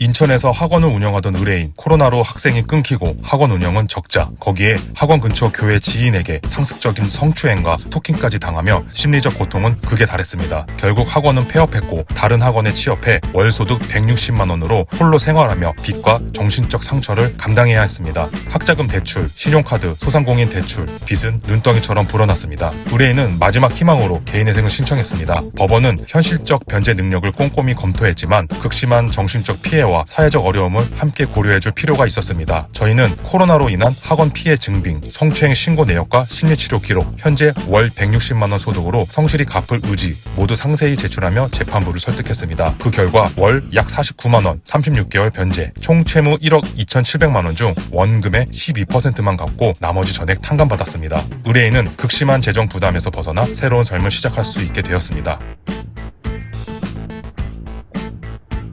인천에서 학원을 운영하던 의뢰인 코로나로 학생이 끊기고 학원 운영은 적자 거기에 학원 근처 교회 지인에게 상습적인 성추행과 스토킹까지 당하며 심리적 고통은 극에 달했습니다. 결국 학원은 폐업했고 다른 학원에 취업해 월 소득 160만 원으로 홀로 생활하며 빚과 정신적 상처를 감당해야 했습니다. 학자금 대출, 신용카드, 소상공인 대출, 빚은 눈덩이처럼 불어났습니다. 의뢰인은 마지막 희망으로 개인회생을 신청했습니다. 법원은 현실적 변제 능력을 꼼꼼히 검토했지만 극심한 정신적 피해와 사회적 어려움을 함께 고려해줄 필요가 있었습니다. 저희는 코로나로 인한 학원 피해 증빙, 성추행 신고 내역과 심리치료 기록, 현재 월 160만 원 소득으로 성실히 갚을 의지 모두 상세히 제출하며 재판부를 설득했습니다. 그 결과 월 약 49만 원, 36개월 변제, 총 채무 1억 2,700만 원 중 원금의 12%만 갚고 나머지 전액 탕감받았습니다. 의뢰인은 극심한 재정 부담에서 벗어나 새로운 삶을 시작할 수 있게 되었습니다.